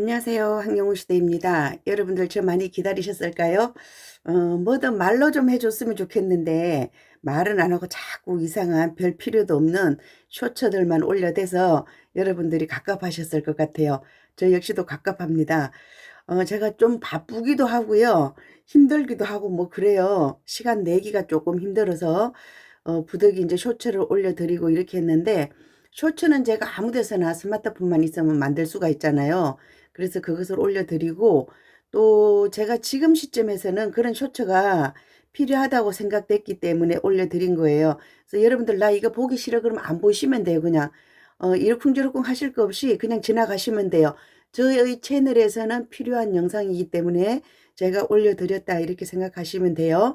안녕하세요. 황영우 시대입니다. 여러분들 저 많이 기다리셨을까요? 어, 뭐든 말로 좀 해줬으면 좋겠는데 말은 안 하고 자꾸 이상한 별 필요도 없는 쇼츠들만 올려대서 여러분들이 갑갑하셨을 것 같아요. 저 역시도 갑갑합니다. 어, 제가 좀 바쁘기도 하고요. 힘들기도 하고 뭐 그래요. 시간 내기가 조금 힘들어서 어, 부득이 이제 쇼츠를 올려드리고 이렇게 했는데 쇼츠는 제가 아무 데서나 스마트폰만 있으면 만들 수가 있잖아요. 그래서 그것을 올려드리고 또 제가 지금 시점에서는 그런 쇼츠가 필요하다고 생각됐기 때문에 올려드린 거예요. 그래서 여러분들 나 이거 보기 싫어 그러면 안 보시면 돼요. 그냥 어, 이러쿵저러쿵 하실 거 없이 그냥 지나가시면 돼요. 저의 채널에서는 필요한 영상이기 때문에 제가 올려드렸다 이렇게 생각하시면 돼요.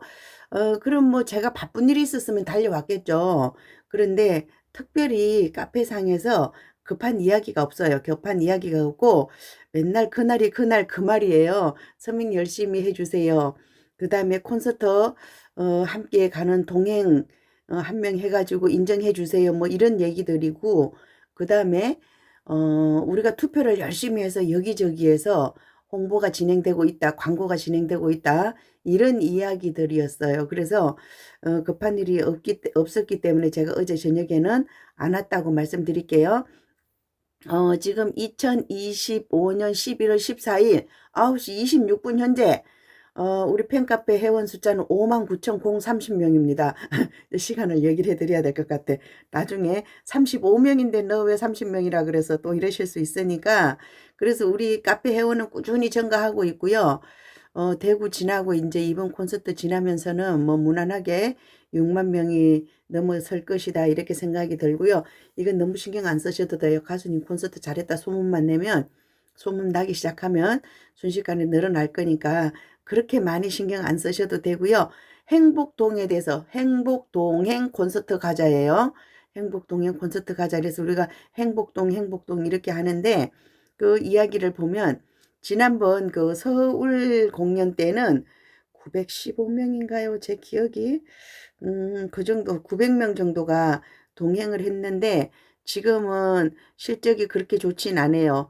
어, 그럼 뭐 제가 바쁜 일이 있었으면 달려왔겠죠. 그런데 특별히 카페상에서 급한 이야기가 없어요. 급한 이야기가 없고 맨날 그날이 그날 그 말이에요. 서민 열심히 해주세요. 그 다음에 콘서트 어, 함께 가는 동행 어, 한 명 해가지고 인정해 주세요. 뭐 이런 얘기들이고 그 다음에 어, 우리가 투표를 열심히 해서 여기저기에서 홍보가 진행되고 있다, 광고가 진행되고 있다, 이런 이야기들이었어요. 그래서 어, 급한 일이 없기, 없었기 때문에 제가 어제 저녁에는 안 왔다고 말씀드릴게요. 어, 지금 2025년 11월 14일 9시 26분 현재 어, 우리 팬카페 회원 숫자는 59,030명입니다. 시간을 얘기를 해드려야 될 것 같아. 나중에 35명인데 너 왜 30명이라 그래서 또 이러실 수 있으니까. 그래서 우리 카페 회원은 꾸준히 증가하고 있고요. 어, 대구 지나고 이제 이번 콘서트 지나면서는 뭐 무난하게 6만 명이 넘어설 것이다 이렇게 생각이 들고요. 이건 너무 신경 안 쓰셔도 돼요. 가수님 콘서트 잘했다 소문만 내면 소문 나기 시작하면 순식간에 늘어날 거니까 그렇게 많이 신경 안 쓰셔도 되고요. 행복동에 대해서 행복동행 콘서트 가자예요. 행복동행 콘서트 가자 그래서 우리가 행복동 행복동 이렇게 하는데 그 이야기를 보면 지난번 그 서울 공연 때는 915명인가요? 제 기억이 음, 그 정도 900명 정도가 동행을 했는데 지금은 실적이 그렇게 좋진 않아요.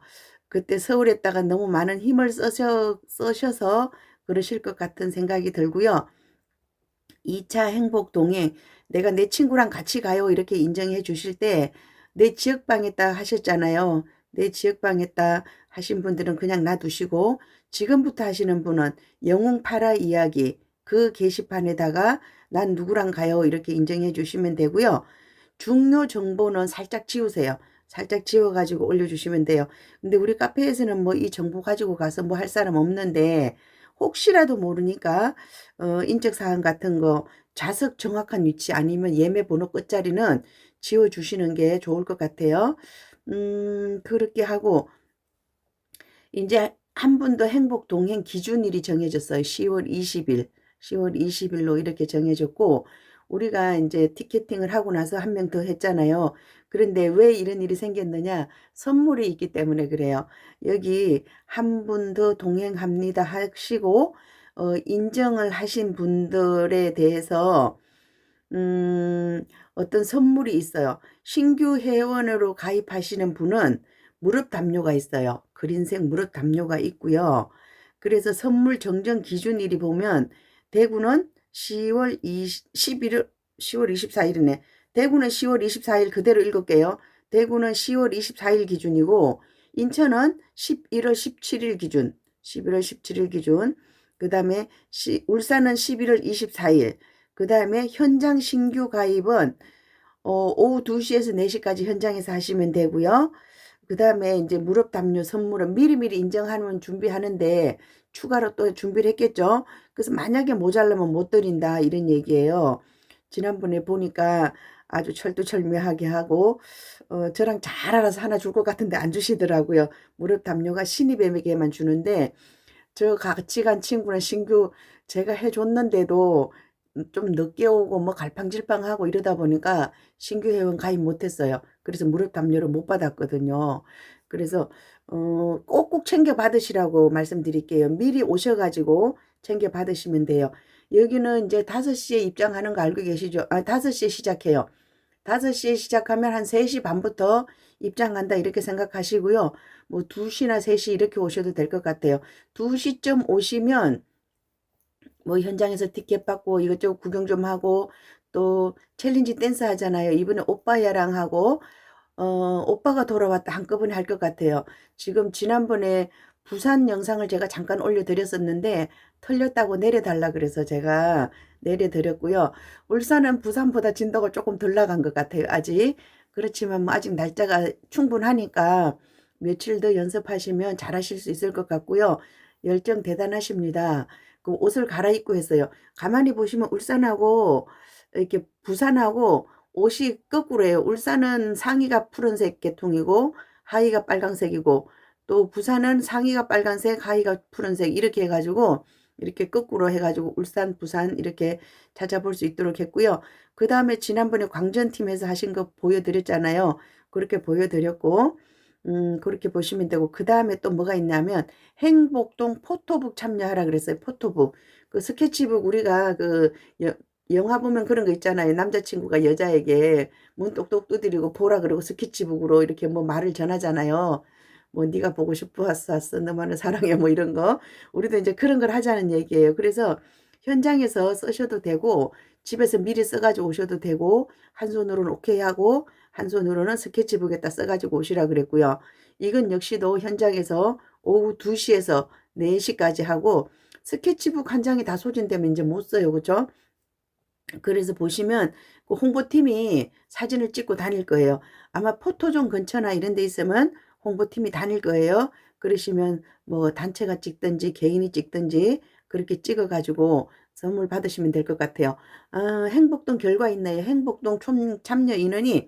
그때 서울에다가 너무 많은 힘을 써셔, 써셔 서 그러실 것 같은 생각이 들고요. 2차 행복 동행 내가 내 친구랑 같이 가요 이렇게 인정해 주실 때 내 지역방에다 하셨잖아요. 내 지역방에다 하신 분들은 그냥 놔두시고 지금부터 하시는 분은 영웅 파라 이야기 그 게시판에다가 난 누구랑 가요 이렇게 인정해 주시면 되고요. 중요 정보는 살짝 지우세요. 살짝 지워가지고 올려주시면 돼요. 근데 우리 카페에서는 뭐 이 정보 가지고 가서 뭐 할 사람 없는데 혹시라도 모르니까 어, 인적사항 같은 거 좌석 정확한 위치 아니면 예매 번호 끝자리는 지워주시는 게 좋을 것 같아요. 음, 그렇게 하고 이제 한 분 더 행복 동행 기준일이 정해졌어요. 10월 20일. 10월 20일로 이렇게 정해졌고 우리가 이제 티켓팅을 하고 나서 한 명 더 했잖아요. 그런데 왜 이런 일이 생겼느냐? 선물이 있기 때문에 그래요. 여기 한 분 더 동행합니다 하시고 어, 인정을 하신 분들에 대해서 음, 어떤 선물이 있어요. 신규 회원으로 가입하시는 분은 무릎 담요가 있어요. 그린색 무릎 담요가 있고요. 그래서 선물 정정 기준일이 보면 대구는 10월 20, 11일, 10월 24일이네. 대구는 10월 24일 그대로 읽을게요. 대구는 10월 24일 기준이고 인천은 11월 17일 기준. 11월 17일 기준. 그 다음에 울산은 11월 24일. 그 다음에 현장 신규 가입은 어, 오후 2시에서 4시까지 현장에서 하시면 되고요. 그 다음에 이제 무릎 담요 선물은 미리미리 인정하는 준비하는데 추가로 또 준비를 했겠죠. 그래서 만약에 모자라면 못 드린다 이런 얘기예요. 지난번에 보니까 아주 철두철미하게 하고 어, 저랑 잘 알아서 하나 줄 것 같은데 안 주시더라고요. 무릎 담요가 신입에게만 주는데 저 같이 간 친구는 신규 제가 해줬는데도 좀 늦게 오고 뭐 갈팡질팡하고 이러다 보니까 신규 회원 가입 못했어요. 그래서 무릎 담요를 못 받았거든요. 그래서 어, 꼭꼭 챙겨 받으시라고 말씀드릴게요. 미리 오셔가지고 챙겨 받으시면 돼요. 여기는 이제 5시에 입장하는 거 알고 계시죠? 아, 5시에 시작해요. 5시에 시작하면 한 3시 반부터 입장한다 이렇게 생각하시고요. 뭐 2시나 3시 이렇게 오셔도 될 것 같아요. 2시쯤 오시면 뭐 현장에서 티켓 받고 이것저것 구경 좀 하고 또 챌린지 댄스 하잖아요. 이번에 오빠야랑 하고 어 오빠가 돌아왔다 한꺼번에 할 것 같아요. 지금 지난번에 부산 영상을 제가 잠깐 올려드렸었는데 털렸다고 내려달라 그래서 제가 내려드렸고요. 울산은 부산보다 진도가 조금 덜 나간 것 같아요. 아직 그렇지만 뭐 아직 날짜가 충분하니까 며칠 더 연습하시면 잘하실 수 있을 것 같고요. 열정 대단하십니다. 그 옷을 갈아입고 했어요. 가만히 보시면 울산하고 이렇게 부산하고 옷이 거꾸로예요. 울산은 상의가 푸른색 계통이고 하의가 빨강색이고 또 부산은 상의가 빨간색, 하의가 푸른색 이렇게 해가지고 이렇게 거꾸로 해가지고 울산, 부산 이렇게 찾아볼 수 있도록 했고요. 그 다음에 지난번에 광전팀에서 하신 거 보여드렸잖아요. 그렇게 보여드렸고 음, 그렇게 보시면 되고, 그 다음에 또 뭐가 있냐면, 행복동 포토북 참여하라 그랬어요. 포토북. 그 스케치북 우리가 그, 여, 영화 보면 그런 거 있잖아요. 남자친구가 여자에게 문 똑똑 두드리고 보라 그러고 스케치북으로 이렇게 뭐 말을 전하잖아요. 뭐 네가 보고 싶어 왔어, 왔어, 너만을 사랑해 뭐 이런 거. 우리도 이제 그런 걸 하자는 얘기예요. 그래서 현장에서 쓰셔도 되고 집에서 미리 써가지고 오셔도 되고 한 손으로는 오케이 하고 한 손으로는 스케치북에다 써가지고 오시라 그랬고요. 이건 역시도 현장에서 오후 2시에서 4시까지 하고 스케치북 한 장이 다 소진되면 이제 못 써요. 그죠? 그래서 보시면 그 홍보팀이 사진을 찍고 다닐 거예요. 아마 포토존 근처나 이런 데 있으면 홍보팀이 다닐 거예요. 그러시면 뭐 단체가 찍든지 개인이 찍든지 그렇게 찍어 가지고 선물 받으시면 될 것 같아요. 아, 행복동 결과 있네요. 행복동 총 참여 인원이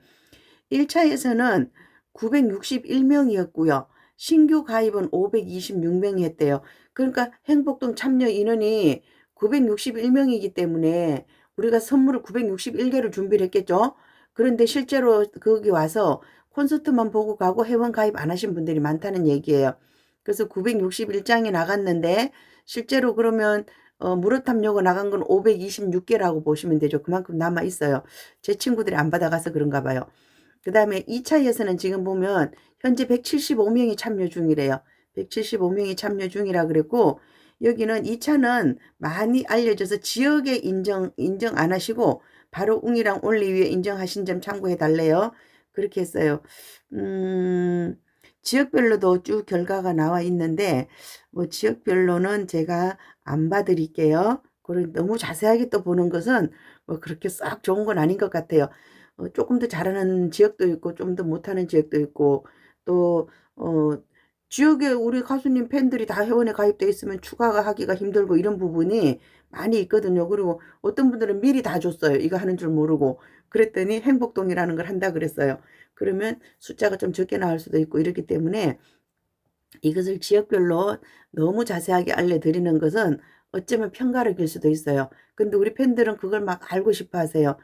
1차에서는 961명이었고요. 신규 가입은 526명이 했대요. 그러니까 행복동 참여 인원이 961명이기 때문에 우리가 선물을 961개를 준비를 했겠죠. 그런데 실제로 거기 와서 콘서트만 보고 가고 회원 가입 안 하신 분들이 많다는 얘기예요. 그래서 961장이 나갔는데 실제로 그러면 어, 무릇탑요가 나간 건 526개라고 보시면 되죠. 그만큼 남아 있어요. 제 친구들이 안 받아가서 그런가 봐요. 그 다음에 2차 예선은 지금 보면 현재 175명이 참여 중이래요. 175명이 참여 중이라 그랬고 여기는 2차는 많이 알려져서 지역에 인정 인정 안 하시고 바로 웅이랑 올리위에 인정하신 점 참고해 달래요. 그렇게 했어요. 음, 지역별로도 쭉 결과가 나와 있는데 뭐 지역별로는 제가 안 봐드릴게요. 그리고 너무 자세하게 또 보는 것은 뭐 그렇게 싹 좋은 건 아닌 것 같아요. 어, 조금 더 잘하는 지역도 있고 좀 더 못하는 지역도 있고 또 어, 지역에 우리 가수님 팬들이 다 회원에 가입돼 있으면 추가가 하기가 힘들고 이런 부분이 많이 있거든요. 그리고 어떤 분들은 미리 다 줬어요. 이거 하는 줄 모르고. 그랬더니 행복동이라는 걸 한다 그랬어요. 그러면 숫자가 좀 적게 나올 수도 있고 이렇기 때문에 이것을 지역별로 너무 자세하게 알려드리는 것은 어쩌면 편가를 길 수도 있어요. 근데 우리 팬들은 그걸 막 알고 싶어 하세요.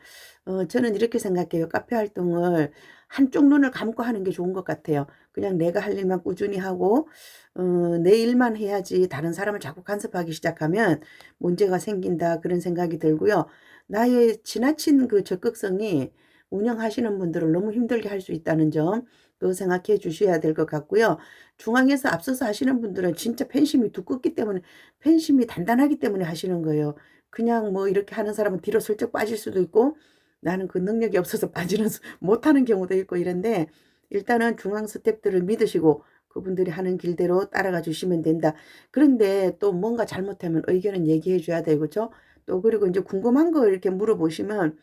어, 저는 이렇게 생각해요. 카페 활동을 한쪽 눈을 감고 하는 게 좋은 것 같아요. 그냥 내가 할 일만 꾸준히 하고, 어, 내 일만 해야지 다른 사람을 자꾸 간섭하기 시작하면 문제가 생긴다. 그런 생각이 들고요. 나의 지나친 그 적극성이 운영하시는 분들을 너무 힘들게 할 수 있다는 점, 또 생각해 주셔야 될 것 같고요. 중앙에서 앞서서 하시는 분들은 진짜 팬심이 두껍기 때문에, 팬심이 단단하기 때문에 하시는 거예요. 그냥 뭐 이렇게 하는 사람은 뒤로 슬쩍 빠질 수도 있고, 나는 그 능력이 없어서 빠지는, 못하는 경우도 있고 이런데, 일단은 중앙 스탭들을 믿으시고, 그분들이 하는 길대로 따라가 주시면 된다. 그런데 또 뭔가 잘못하면 의견은 얘기해 줘야 되고, 그죠? 또 그리고 이제 궁금한 거 이렇게 물어보시면,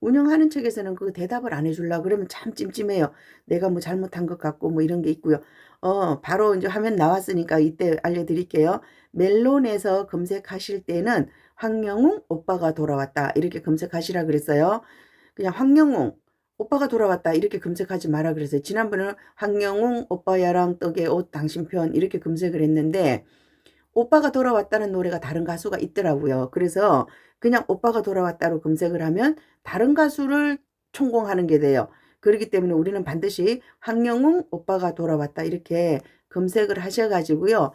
운영하는 측에서는 그 대답을 안 해줄라 그러면 참 찜찜해요. 내가 뭐 잘못한 것 같고 뭐 이런 게 있고요. 어, 바로 이제 화면 나왔으니까 이때 알려드릴게요. 멜론에서 검색하실 때는 황영웅 오빠가 돌아왔다 이렇게 검색하시라 그랬어요. 그냥 황영웅 오빠가 돌아왔다 이렇게 검색하지 마라 그랬어요. 지난번에는 황영웅 오빠야랑 떡의 옷 당신 편 이렇게 검색을 했는데 오빠가 돌아왔다는 노래가 다른 가수가 있더라고요. 그래서 그냥 오빠가 돌아왔다로 검색을 하면 다른 가수를 총공하는 게 돼요. 그렇기 때문에 우리는 반드시 황영웅 오빠가 돌아왔다 이렇게 검색을 하셔가지고요.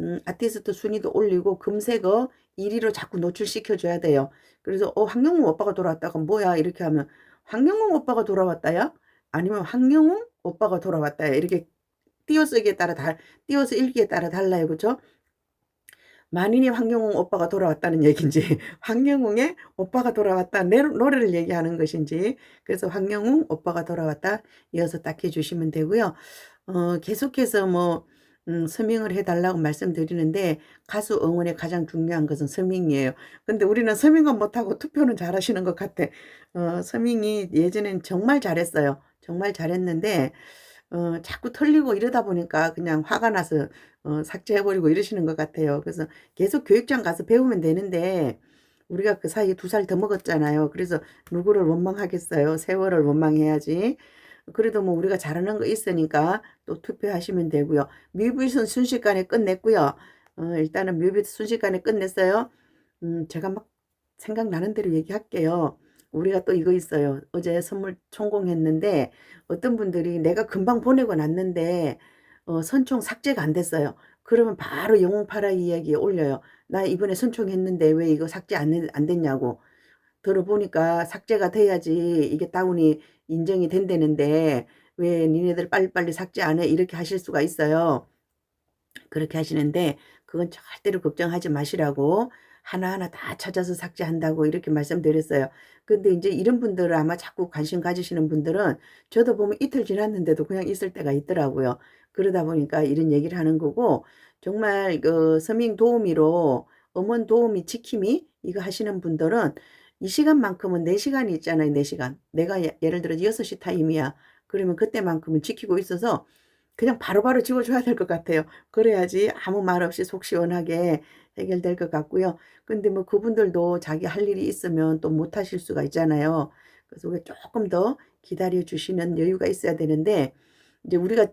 음, 아티스트 순위도 올리고 검색어 1위로 자꾸 노출시켜 줘야 돼요. 그래서 어 황영웅 오빠가 돌아왔다가 뭐야 이렇게 하면 황영웅 오빠가 돌아왔다야? 아니면 황영웅 오빠가 돌아왔다야? 이렇게 띄어쓰기에 따라 다 띄어서 읽기에 따라 달라요. 그죠? 만인이 황영웅 오빠가 돌아왔다는 얘기인지 황영웅의 오빠가 돌아왔다 내- 노래를 얘기하는 것인지 그래서 황영웅 오빠가 돌아왔다 이어서 딱 해주시면 되고요. 어, 계속해서 뭐 음, 서명을 해달라고 말씀드리는데 가수 응원의 가장 중요한 것은 서명이에요. 근데 우리는 서명은 못하고 투표는 잘하시는 것 같아. 어, 서명이 예전엔 정말 잘했어요. 정말 잘했는데 어, 자꾸 털리고 이러다 보니까 그냥 화가 나서 어, 삭제해버리고 이러시는 것 같아요. 그래서 계속 교육장 가서 배우면 되는데 우리가 그 사이에 두 살 더 먹었잖아요. 그래서 누구를 원망하겠어요. 세월을 원망해야지. 그래도 뭐 우리가 잘하는 거 있으니까 또 투표하시면 되고요. 뮤비는 순식간에 끝냈고요. 어, 일단은 뮤비 순식간에 끝냈어요. 음, 제가 막 생각나는 대로 얘기할게요. 우리가 또 이거 있어요. 어제 선물 성공했는데 어떤 분들이 내가 금방 보내고 났는데 어, 선총 삭제가 안 됐어요. 그러면 바로 영웅파라 이야기에 올려요. 나 이번에 선총했는데 왜 이거 삭제 안, 했- 안 됐냐고. 들어보니까 삭제가 돼야지 이게 다운이 인정이 된다는데 왜 니네들 빨리빨리 삭제 안 해? 이렇게 하실 수가 있어요. 그렇게 하시는데 그건 절대로 걱정하지 마시라고 하나하나 다 찾아서 삭제한다고 이렇게 말씀드렸어요. 근데 이제 이런 분들은 아마 자꾸 관심 가지시는 분들은 저도 보면 이틀 지났는데도 그냥 있을 때가 있더라고요. 그러다 보니까 이런 얘기를 하는 거고 정말 그 서민 도우미로 어머니 도우미 지킴이 이거 하시는 분들은 이 시간만큼은 4시간이 있잖아요. 4시간. 내가 예- 예를 들어 6시 타임이야. 그러면 그때만큼은 지키고 있어서 그냥 바로바로 지워줘야 될 것 같아요. 그래야지 아무 말 없이 속 시원하게 해결될 것 같고요. 근데 뭐 그분들도 자기 할 일이 있으면 또 못 하실 수가 있잖아요. 그래서 조금 더 기다려 주시는 여유가 있어야 되는데 이제 우리가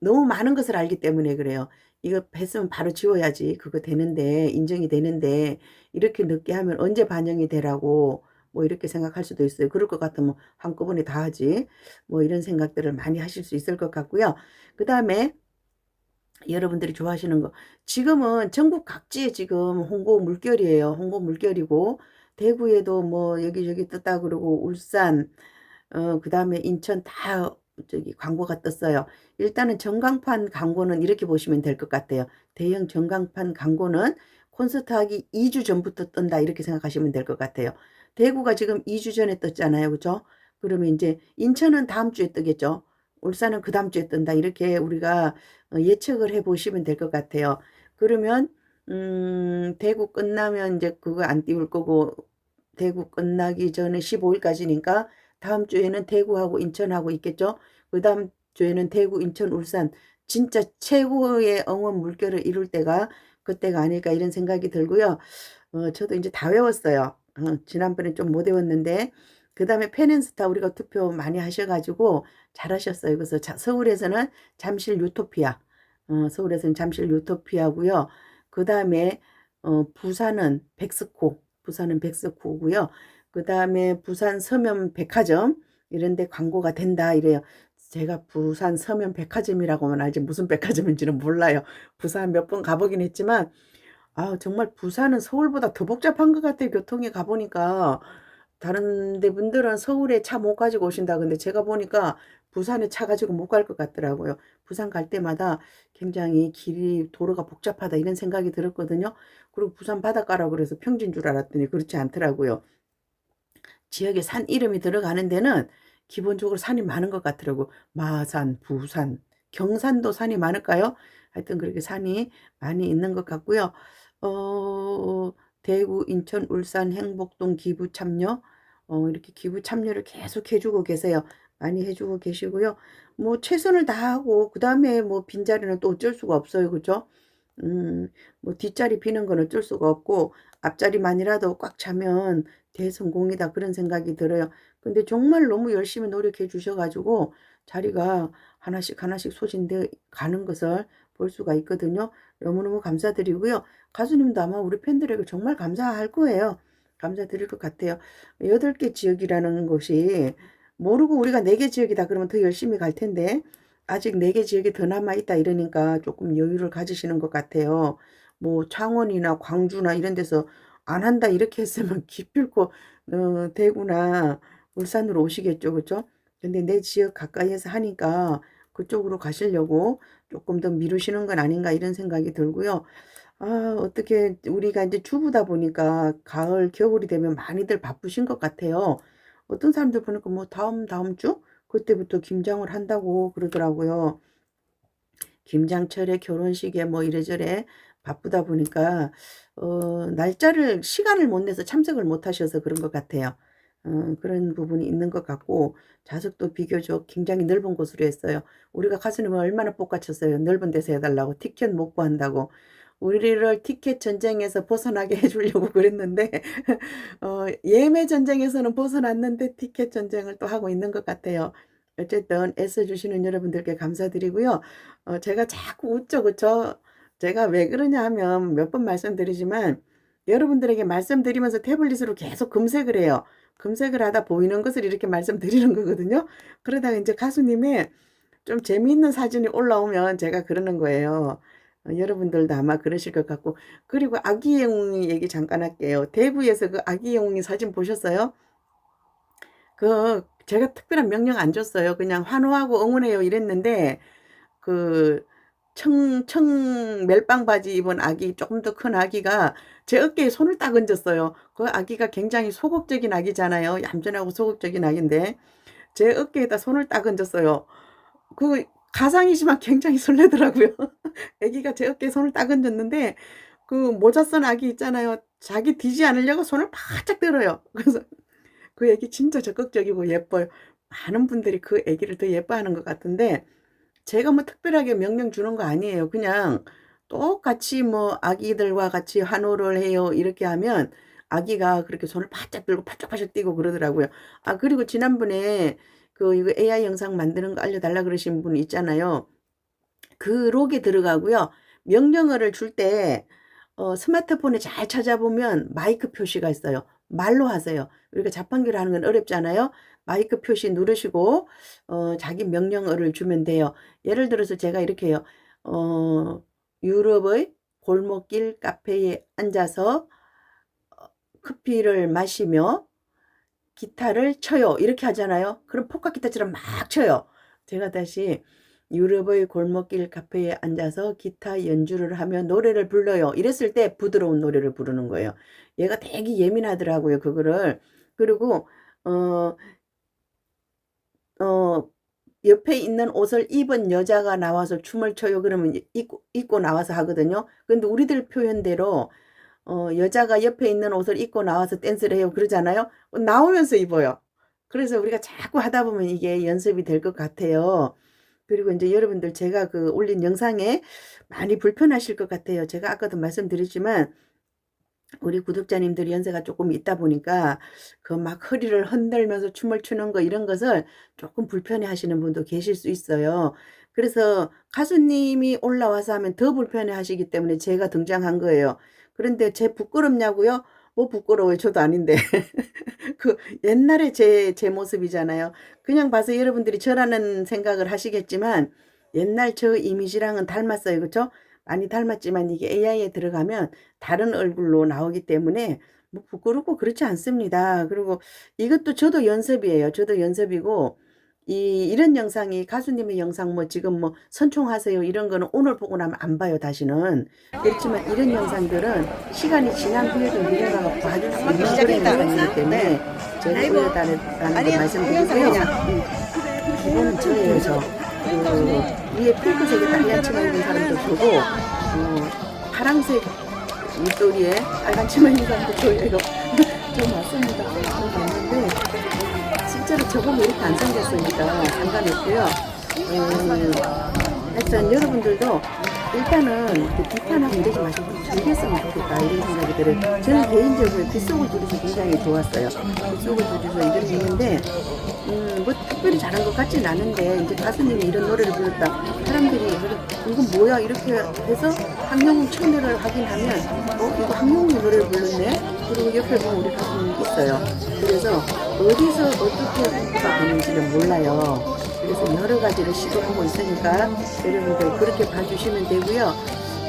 너무 많은 것을 알기 때문에 그래요. 이거 했으면 바로 지워야지 그거 되는데 인정이 되는데 이렇게 늦게 하면 언제 반영이 되라고 뭐 이렇게 생각할 수도 있어요. 그럴 것 같으면 한꺼번에 다 하지. 뭐 이런 생각들을 많이 하실 수 있을 것 같고요. 그 다음에 여러분들이 좋아하시는 거. 지금은 전국 각지에 지금 홍보 물결이에요. 홍보 물결이고, 대구에도 뭐 여기저기 떴다 그러고, 울산, 어, 그 다음에 인천 다 저기 광고가 떴어요. 일단은 전광판 광고는 이렇게 보시면 될 것 같아요. 대형 전광판 광고는 콘서트 하기 2주 전부터 뜬다. 이렇게 생각하시면 될 것 같아요. 대구가 지금 2주 전에 떴잖아요. 그죠? 그러면 이제 인천은 다음 주에 뜨겠죠. 울산은 그 다음 주에 뜬다. 이렇게 우리가 어, 예측을 해 보시면 될 것 같아요. 그러면 음, 대구 끝나면 이제 그거 안 띄울 거고 대구 끝나기 전에 15일까지니까 다음 주에는 대구하고 인천하고 있겠죠. 그 다음 주에는 대구, 인천, 울산 진짜 최고의 응원 물결을 이룰 때가 그때가 아닐까 이런 생각이 들고요. 어, 저도 이제 다 외웠어요. 어, 지난번에 좀 못 외웠는데 그 다음에 펜앤스타 우리가 투표 많이 하셔가지고 잘하셨어요. 그래서 자, 서울에서는 잠실 유토피아, 어, 서울에서는 잠실 유토피아고요. 그 다음에 어, 부산은 백스코, 부산은 백스코고요. 그 다음에 부산 서면 백화점 이런 데 광고가 된다 이래요. 제가 부산 서면 백화점이라고만 알지 무슨 백화점인지는 몰라요. 부산 몇 번 가보긴 했지만 아 정말 부산은 서울보다 더 복잡한 것 같아요. 교통에 가보니까 다른 데 분들은 서울에 차 못 가지고 오신다 근데 제가 보니까 부산에 차 가지고 못 갈 것 같더라고요. 부산 갈 때마다 굉장히 길이 도로가 복잡하다 이런 생각이 들었거든요. 그리고 부산 바닷가라고 그래서 평지인 줄 알았더니 그렇지 않더라고요. 지역에 산 이름이 들어가는 데는 기본적으로 산이 많은 것 같더라고. 마산, 부산, 경산도 산이 많을까요? 하여튼 그렇게 산이 많이 있는 것 같고요. 어, 대구, 인천, 울산, 행복동 기부 참여, 어, 이렇게 기부 참여를 계속 해주고 계세요. 많이 해주고 계시고요. 뭐 최선을 다하고 그 다음에 뭐 빈자리는 또 어쩔 수가 없어요. 그죠? 음, 뭐 뒷자리 비는 건 어쩔 수가 없고 앞자리만이라도 꽉 차면 대성공이다 그런 생각이 들어요. 근데 정말 너무 열심히 노력해 주셔가지고 자리가 하나씩 하나씩 소진돼 가는 것을 볼 수가 있거든요. 너무너무 감사드리고요. 가수님도 아마 우리 팬들에게 정말 감사할 거예요. 감사드릴 것 같아요. 여덟 개 지역이라는 것이 모르고 우리가 네개 지역이다 그러면 더 열심히 갈 텐데 아직 네개 지역이 더 남아 있다 이러니까 조금 여유를 가지시는 것 같아요. 뭐 창원이나 광주나 이런 데서 안 한다 이렇게 했으면 기필코 어, 대구나 울산으로 오시겠죠. 그죠? 근데 내 지역 가까이에서 하니까 그쪽으로 가시려고 조금 더 미루시는 건 아닌가 이런 생각이 들고요. 아, 어떻게 우리가 이제 주부다 보니까 가을, 겨울이 되면 많이들 바쁘신 것 같아요. 어떤 사람들 보니까 뭐 다음 다음 주 그때부터 김장을 한다고 그러더라고요. 김장철에 결혼식에 뭐 이래저래 바쁘다 보니까 어, 날짜를 시간을 못 내서 참석을 못 하셔서 그런 것 같아요. 어, 그런 부분이 있는 것 같고 좌석도 비교적 굉장히 넓은 곳으로 했어요. 우리가 가수님을 얼마나 볶아쳤어요. 넓은 데서 해달라고 티켓 못 구한다고. 우리를 티켓 전쟁에서 벗어나게 해주려고 그랬는데 어, 예매 전쟁에서는 벗어났는데 티켓 전쟁을 또 하고 있는 것 같아요. 어쨌든 애써주시는 여러분들께 감사드리고요. 어, 제가 자꾸 웃죠, 그쵸? 제가 왜 그러냐 하면 몇 번 말씀드리지만 여러분들에게 말씀드리면서 태블릿으로 계속 검색을 해요. 검색을 하다 보이는 것을 이렇게 말씀드리는 거거든요. 그러다가 이제 가수님의 좀 재미있는 사진이 올라오면 제가 그러는 거예요. 어, 여러분들도 아마 그러실 것 같고 그리고 아기 영웅이 얘기 잠깐 할게요. 대구에서 그 아기 영웅이 사진 보셨어요? 그 제가 특별한 명령 안 줬어요. 그냥 환호하고 응원해요 이랬는데 그 청, 청 멜빵 바지 입은 아기 조금 더 큰 아기가 제 어깨에 손을 딱 얹었어요. 그 아기가 굉장히 소극적인 아기잖아요. 얌전하고 소극적인 아기인데 제 어깨에다 손을 딱 얹었어요. 그 가상이지만 굉장히 설레더라고요. 아기가 제 어깨에 손을 딱 얹었는데 그 모자 쓴 아기 있잖아요. 자기 뒤지 않으려고 손을 바짝 들어요. 그래서 그 애기 진짜 적극적이고 예뻐요. 많은 분들이 그 애기를 더 예뻐하는 것 같은데 제가 뭐 특별하게 명령 주는 거 아니에요. 그냥 똑같이 뭐 아기들과 같이 환호를 해요. 이렇게 하면 아기가 그렇게 손을 바짝 들고 바짝바짝 뛰고 그러더라고요. 아, 그리고 지난번에 그 이거 AI 영상 만드는 거 알려달라 그러신 분 있잖아요. 그 록에 들어가고요. 명령어를 줄 때 어, 스마트폰에 잘 찾아보면 마이크 표시가 있어요. 말로 하세요. 우리가 자판기로 하는 건 어렵잖아요. 마이크 표시 누르시고 어, 자기 명령어를 주면 돼요. 예를 들어서 제가 이렇게 해요. 어, 유럽의 골목길 카페에 앉아서 어, 커피를 마시며 기타를 쳐요. 이렇게 하잖아요. 그럼 포카 기타처럼 막 쳐요. 제가 다시 유럽의 골목길 카페에 앉아서 기타 연주를 하며 노래를 불러요. 이랬을 때 부드러운 노래를 부르는 거예요. 얘가 되게 예민하더라고요. 그거를. 그리고 어, 어, 옆에 있는 옷을 입은 여자가 나와서 춤을 춰요. 그러면 입고, 입고 나와서 하거든요. 근데 우리들 표현대로 어, 여자가 옆에 있는 옷을 입고 나와서 댄스를 해요. 그러잖아요. 나오면서 입어요. 그래서 우리가 자꾸 하다 보면 이게 연습이 될 것 같아요. 그리고 이제 여러분들 제가 그 올린 영상에 많이 불편하실 것 같아요. 제가 아까도 말씀드렸지만 우리 구독자님들이 연세가 조금 있다 보니까 그 막 허리를 흔들면서 춤을 추는 거 이런 것을 조금 불편해 하시는 분도 계실 수 있어요. 그래서 가수님이 올라와서 하면 더 불편해 하시기 때문에 제가 등장한 거예요. 그런데 제 부끄럽냐고요? 뭐 부끄러워요. 저도 아닌데. 그 옛날에 제, 제 모습이잖아요. 그냥 봐서 여러분들이 저라는 생각을 하시겠지만 옛날 저 이미지랑은 닮았어요. 그쵸? 많이 닮았지만 이게 AI에 들어가면 다른 얼굴로 나오기 때문에 뭐 부끄럽고 그렇지 않습니다. 그리고 이것도 저도 연습이에요. 저도 연습이고 이 이런 영상이 가수님의 영상 뭐 지금 뭐 선총하세요 이런 거는 오늘 보고 나면 안 봐요 다시는. 그렇지만 이런 영상들은 시간이 지난 후에도 누군가가 봐줄 수 있는 그런 영상이기 때문에 제가 올려달라는 거 말씀드리고요. 음, 기본은 저예요 저. 그, 위에 핑크색의 빨간 치마 입은 사람도 보고 어, 파랑색 밑도리에 빨간 치마 입은 사람도 저예요. 저 맞습니다 저보고 이렇게 안 생겼으니까 상관없고요. 음, 하여튼 여러분들도 일단은 그 비판하고 이러지 마시고 즐겼으면 좋겠다 이런 생각이 들어요. 저는 개인적으로 빗속을 들여서 굉장히 좋았어요. 빗속을 들여서 이런 했는데 음, 뭐 특별히 잘한 것 같진 않은데 이제 가수님이 이런 노래를 불렀다. 사람들이 이건 뭐야 이렇게 해서 황영웅 청대를 확인하면 어 이거 황영웅이 노래를 불렀네. 그리고 옆에 보면 우리 가수님이 있어요. 그래서 어디서 어떻게 공부가 되는지를 몰라요. 그래서 여러 가지를 시도하고 있으니까 여러분들 그렇게 봐주시면 되고요.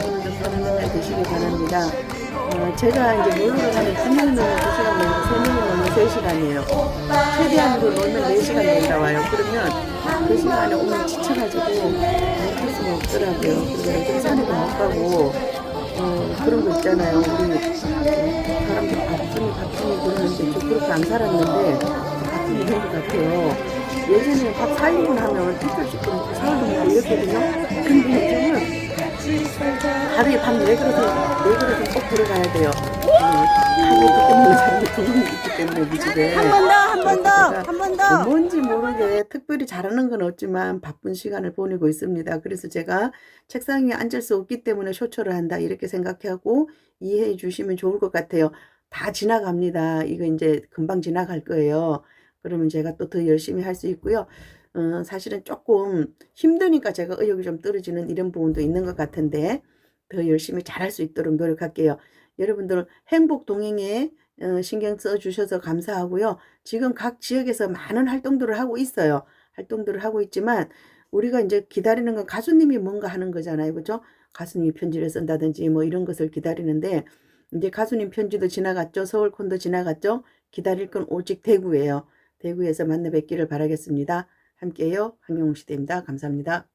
오늘도 편안한 날 되시길 바랍니다. 어, 제가 이제 놀러 가면 2명이 넘는 2시간 걸리고 3명이 넘는 3시간이에요. 최대한으로 놀면 4시간 놀다 와요. 그러면 그 시간에 오늘 지쳐가지고 할 수가 없더라고요. 좀 산에도 못 가고 어, 그런 거 있잖아요. 우리 사람들 바쁘니 바쁘니 그러는데 저 그렇게 안 살았는데 바쁘니 된것 같아요. 예전에 밥 살리고 나면 택배씩 좀 사흘도 먹고 이랬거든요. 근데 요즘은 하루에 밥네 그릇은 네 그릇은 꼭 들어가야 돼요. 먹는 사람이 두명 있기 때문에 우리 집에 한 번 더, 한 번 더, 그래서 한번뭐 더. 뭔지 모르게 특별히 잘하는 건 없지만 바쁜 시간을 보내고 있습니다. 그래서 제가 책상 위에 앉을 수 없기 때문에 쇼처를 한다 이렇게 생각하고 이해해 주시면 좋을 것 같아요. 다 지나갑니다. 이거 이제 금방 지나갈 거예요. 그러면 제가 또 더 열심히 할 수 있고요. 어, 사실은 조금 힘드니까 제가 의욕이 좀 떨어지는 이런 부분도 있는 것 같은데 더 열심히 잘할 수 있도록 노력할게요. 여러분들 행복 동행에 어, 신경 써 주셔서 감사하고요. 지금 각 지역에서 많은 활동들을 하고 있어요. 활동들을 하고 있지만 우리가 이제 기다리는 건 가수님이 뭔가 하는 거잖아요. 그죠? 가수님이 편지를 쓴다든지 뭐 이런 것을 기다리는데 이제 가수님 편지도 지나갔죠. 서울콘도 지나갔죠. 기다릴 건 오직 대구예요. 대구에서 만나 뵙기를 바라겠습니다. 함께요. 황경웅 시대입니다. 감사합니다.